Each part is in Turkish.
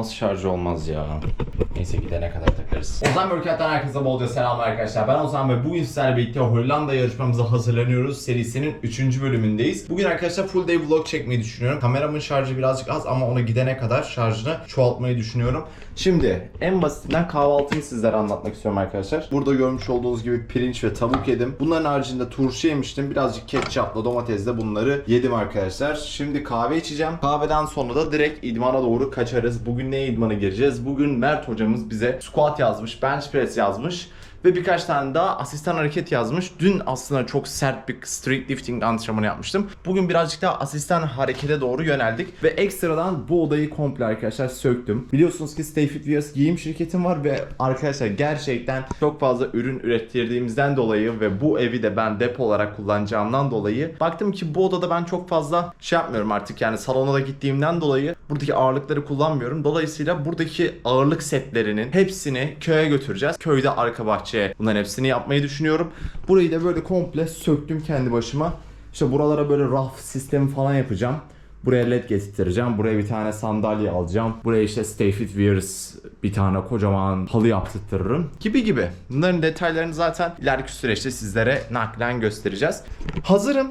nasıl şarj olmaz ya? Neyse gidene kadar takarız. Ozan Mürkat'tan herkese bolca selam arkadaşlar. Ben Ozan ve bugün sizlerle birlikte Hollanda yarışmamıza hazırlanıyoruz. Serisinin 3. bölümündeyiz. Bugün arkadaşlar full day vlog çekmeyi düşünüyorum. Kameramın şarjı birazcık az ama ona gidene kadar şarjını çoğaltmayı düşünüyorum. Şimdi en basitinden kahvaltımı sizlere anlatmak istiyorum arkadaşlar. Burada görmüş olduğunuz gibi pirinç ve tavuk yedim. Bunların haricinde turşu yemiştim. Birazcık ketçapla domatesle bunları yedim arkadaşlar. Şimdi kahve içeceğim. Kahveden sonra da direkt idmana doğru kaçarız. Bugün ne idmana gireceğiz? Bugün Mert hocamız bize squat yazmış, bench press yazmış ve birkaç tane daha asistan hareket yazmış. Dün aslında çok sert bir street lifting antrenmanı yapmıştım. Bugün birazcık daha asistan harekete doğru yöneldik ve ekstradan bu odayı komple arkadaşlar söktüm. Biliyorsunuz ki Stay Fit Vias giyim şirketim var ve arkadaşlar gerçekten çok fazla ürün ürettirdiğimizden dolayı ve bu evi de ben depo olarak kullanacağımdan dolayı baktım ki bu odada ben çok fazla şey yapmıyorum artık yani salona da gittiğimden dolayı buradaki ağırlıkları kullanmıyorum. Dolayısıyla buradaki ağırlık setlerinin hepsini köye götüreceğiz. Köyde arka bahçeye bunların hepsini yapmayı düşünüyorum. Burayı da böyle komple söktüm kendi başıma. İşte buralara böyle raf sistemi falan yapacağım. Buraya led getireceğim. Buraya bir tane sandalye alacağım. Buraya işte Stay Fit Wears bir tane kocaman halı yaptırtırırım. Gibi gibi. Bunların detaylarını zaten ileriki süreçte sizlere naklen göstereceğiz. Hazırım.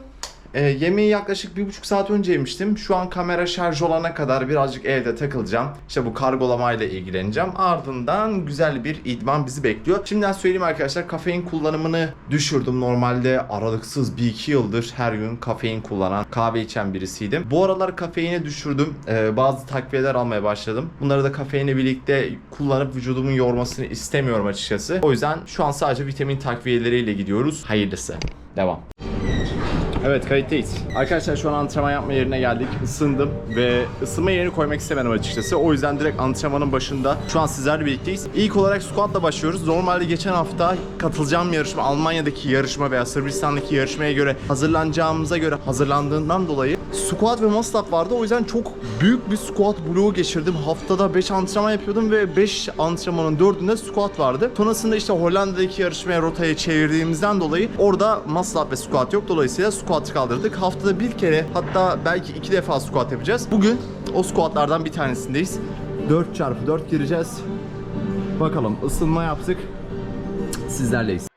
E, yemeği yaklaşık bir buçuk saat önce yemiştim. Şu an kamera şarj olana kadar birazcık evde takılacağım. İşte bu kargolamayla ilgileneceğim. Ardından güzel bir idman bizi bekliyor. Şimdiden söyleyeyim arkadaşlar kafein kullanımını düşürdüm. Normalde aralıksız bir iki yıldır her gün kafein kullanan, kahve içen birisiydim. Bu aralar kafeini düşürdüm. E, bazı takviyeler almaya başladım. Bunları da kafeinle birlikte kullanıp vücudumun yormasını istemiyorum açıkçası. O yüzden şu an sadece vitamin takviyeleriyle gidiyoruz. Hayırlısı. Devam. Evet kayıttayız. Arkadaşlar şu an antrenman yapma yerine geldik. Isındım ve ısınma yerini koymak istemedim açıkçası. O yüzden direkt antrenmanın başında şu an sizlerle birlikteyiz. İlk olarak squatla başlıyoruz. Normalde geçen hafta katılacağım yarışma Almanya'daki yarışma veya Sırbistan'daki yarışmaya göre hazırlanacağımıza göre hazırlandığından dolayı squat ve muscle vardı. O yüzden çok büyük bir squat bloğu geçirdim. Haftada 5 antrenman yapıyordum ve 5 antrenmanın 4'ünde squat vardı. Sonrasında işte Hollanda'daki yarışmaya rotaya çevirdiğimizden dolayı orada muscle ve squat yok. Dolayısıyla squat kaldırdık. Haftada bir kere hatta belki iki defa squat yapacağız. Bugün o squatlardan bir tanesindeyiz. 4 çarpı 4 gireceğiz. Bakalım ısınma yaptık. Sizlerleyiz.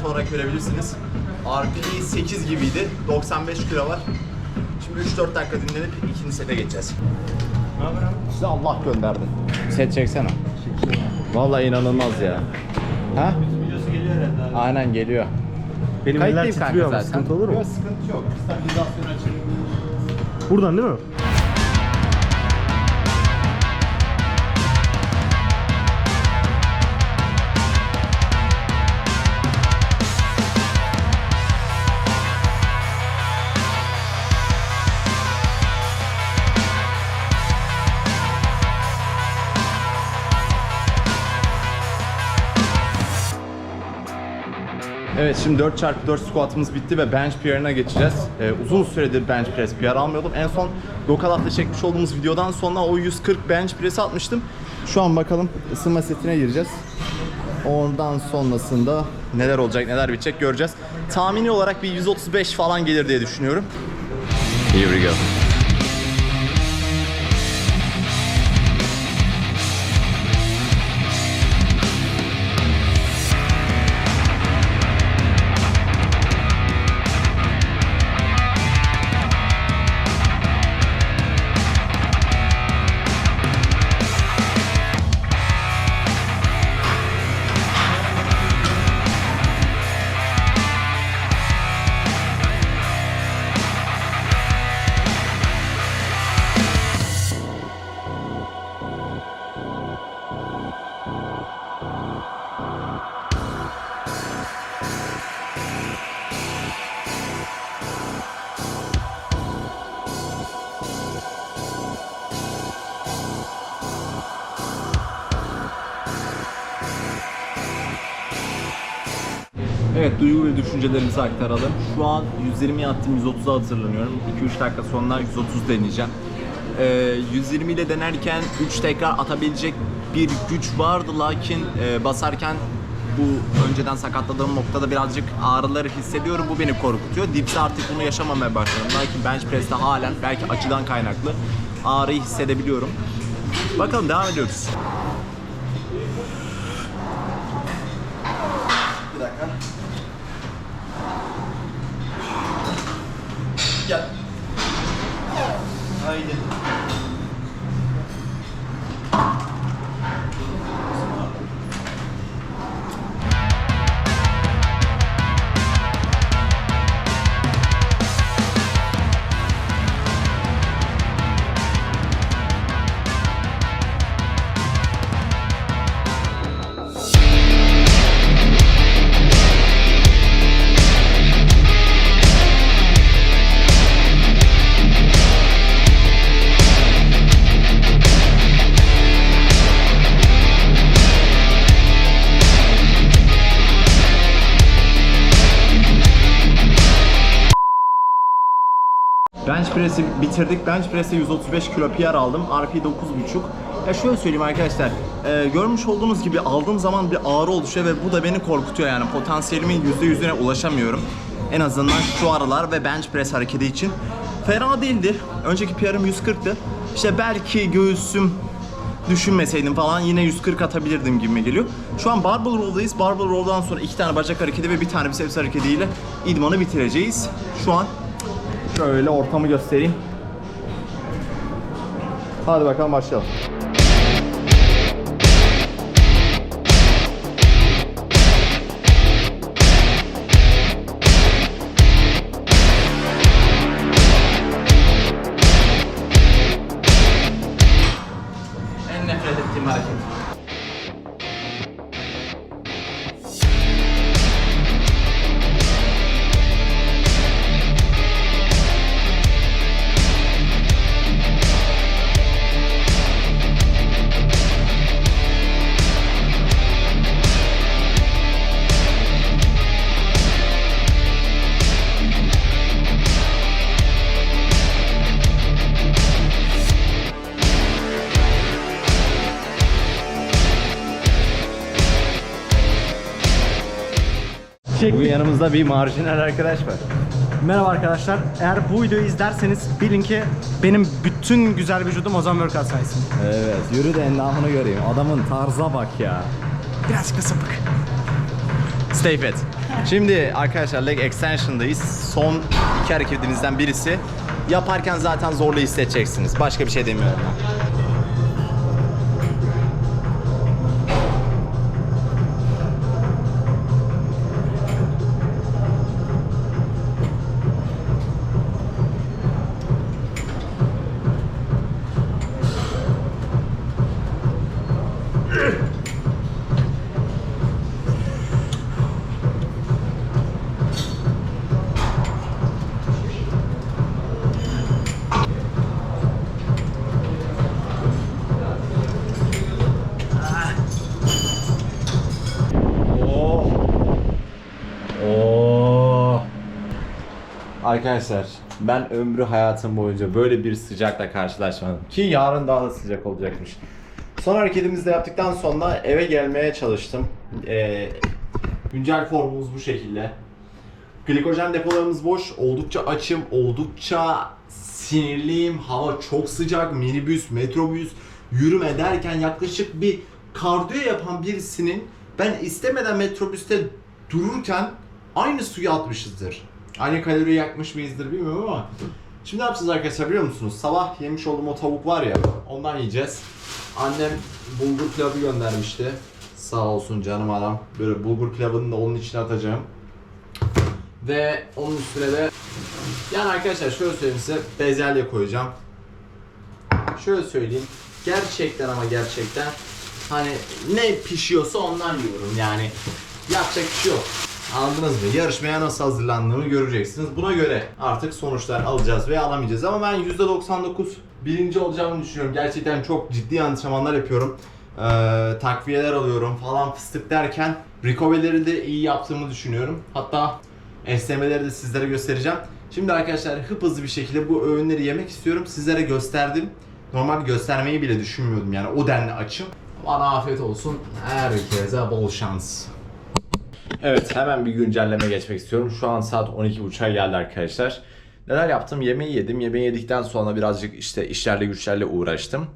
Net olarak görebilirsiniz. RPE 8 gibiydi. 95 kilo var. Şimdi 3-4 dakika dinlenip ikinci sete geçeceğiz. Ne haber abi? Size Allah gönderdi. Set çeksene. Vallahi inanılmaz ya. Ha? Videosu geliyor herhalde. Aynen geliyor. Benim eller Kayıtlıyım kanka titriyor ama zaten. sıkıntı olur mu? Yok sıkıntı yok. Stabilizasyon açık. Buradan değil mi? Evet şimdi 4x4 squatımız bitti ve bench PR'ına geçeceğiz. Ee, uzun süredir bench press PR almıyordum. En son Gokalat'ta çekmiş olduğumuz videodan sonra o 140 bench press atmıştım. Şu an bakalım ısınma setine gireceğiz. Ondan sonrasında neler olacak neler bitecek göreceğiz. Tahmini olarak bir 135 falan gelir diye düşünüyorum. Here we go. Duygu ve düşüncelerimizi aktaralım. Şu an 120 attım 130'a hatırlanıyorum. 2-3 dakika sonra 130 deneyeceğim. Ee, 120 ile denerken 3 tekrar atabilecek bir güç vardı lakin e, basarken bu önceden sakatladığım noktada birazcık ağrıları hissediyorum. Bu beni korkutuyor. Dips'te artık bunu yaşamamaya başladım. Lakin bench press'te halen belki açıdan kaynaklı ağrıyı hissedebiliyorum. Bakalım devam ediyoruz. やっはいで press'i bitirdik. Bench press'e 135 kilo PR aldım. RP 9.5. Ya şöyle söyleyeyim arkadaşlar. e, görmüş olduğunuz gibi aldığım zaman bir ağrı oluşuyor ve bu da beni korkutuyor yani. Potansiyelimin %100'üne ulaşamıyorum. En azından şu aralar ve bench press hareketi için. Fena değildi. Önceki PR'ım 140'tı. İşte belki göğüsüm düşünmeseydim falan yine 140 atabilirdim gibime geliyor. Şu an barbell roll'dayız. Barbell roll'dan sonra iki tane bacak hareketi ve bir tane biceps hareketiyle idmanı bitireceğiz. Şu an Şöyle ortamı göstereyim. Hadi bakalım başlayalım. Çek. Bu yanımızda bir marjinal arkadaş var. Merhaba arkadaşlar. Eğer bu videoyu izlerseniz bilin ki benim bütün güzel vücudum Ozan Workout sayesinde. Evet, yürü de endamını göreyim. Adamın tarza bak ya. Birazcık da sapık. Stay fit. Şimdi arkadaşlar leg extension'dayız. Son iki hareketimizden birisi. Yaparken zaten zorlu hissedeceksiniz. Başka bir şey demiyorum ben. Arkadaşlar ben ömrü hayatım boyunca böyle bir sıcakla karşılaşmadım. Ki yarın daha da sıcak olacakmış. Son hareketimizi de yaptıktan sonra eve gelmeye çalıştım. Ee, güncel formumuz bu şekilde. Glikojen depolarımız boş. Oldukça açım, oldukça sinirliyim. Hava çok sıcak. Minibüs, metrobüs, yürüme derken yaklaşık bir kardiyo yapan birisinin ben istemeden metrobüste dururken aynı suyu atmışızdır. Aynı kalori yakmış mıyızdır bilmiyorum ama Şimdi ne yapacağız arkadaşlar biliyor musunuz? Sabah yemiş olduğum o tavuk var ya ondan yiyeceğiz. Annem bulgur pilavı göndermişti. Sağ olsun canım adam. Böyle bulgur pilavını da onun içine atacağım. Ve onun üstüne de yani arkadaşlar şöyle söyleyeyim size bezelye koyacağım. Şöyle söyleyeyim. Gerçekten ama gerçekten hani ne pişiyorsa ondan yiyorum yani. Yapacak bir şey yok. Anladınız mı? Yarışmaya nasıl hazırlandığımı göreceksiniz. Buna göre artık sonuçlar alacağız veya alamayacağız. Ama ben %99 birinci olacağımı düşünüyorum. Gerçekten çok ciddi antrenmanlar yapıyorum. Ee, takviyeler alıyorum falan fıstık derken Recovery'leri de iyi yaptığımı düşünüyorum. Hatta esnemeleri de sizlere göstereceğim. Şimdi arkadaşlar hıp hızlı bir şekilde bu öğünleri yemek istiyorum. Sizlere gösterdim. Normal göstermeyi bile düşünmüyordum yani o denli açım. Bana afiyet olsun. Herkese bol şans. Evet hemen bir güncelleme geçmek istiyorum. Şu an saat 12.30'a geldi arkadaşlar. Neler yaptım? Yemeği yedim. Yemeği yedikten sonra birazcık işte işlerle güçlerle uğraştım.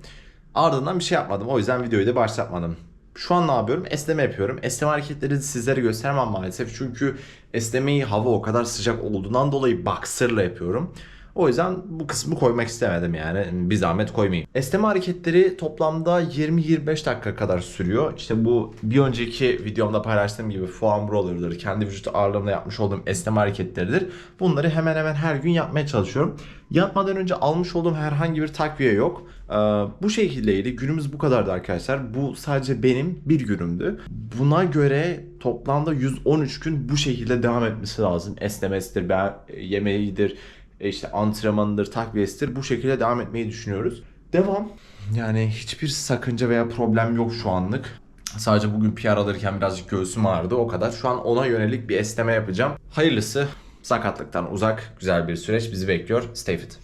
Ardından bir şey yapmadım. O yüzden videoyu da başlatmadım. Şu an ne yapıyorum? Esneme yapıyorum. Esneme hareketleri sizlere göstermem maalesef. Çünkü esnemeyi hava o kadar sıcak olduğundan dolayı boxer'la yapıyorum. O yüzden bu kısmı koymak istemedim yani. Bir zahmet koymayayım. Esneme hareketleri toplamda 20-25 dakika kadar sürüyor. İşte bu bir önceki videomda paylaştığım gibi foam roller'dır. Kendi vücut ağırlığımla yapmış olduğum esneme hareketleridir. Bunları hemen hemen her gün yapmaya çalışıyorum. Yatmadan önce almış olduğum herhangi bir takviye yok. Ee, bu şekildeydi. Günümüz bu kadardı arkadaşlar. Bu sadece benim bir günümdü. Buna göre toplamda 113 gün bu şekilde devam etmesi lazım. Esnemesidir, yemeğidir, e, işte antrenmandır, takviyesidir bu şekilde devam etmeyi düşünüyoruz. Devam. Yani hiçbir sakınca veya problem yok şu anlık. Sadece bugün PR alırken birazcık göğsüm ağrıdı o kadar. Şu an ona yönelik bir esneme yapacağım. Hayırlısı sakatlıktan uzak güzel bir süreç bizi bekliyor. Stay fit.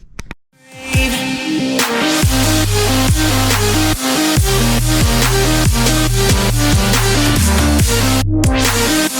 We'll be.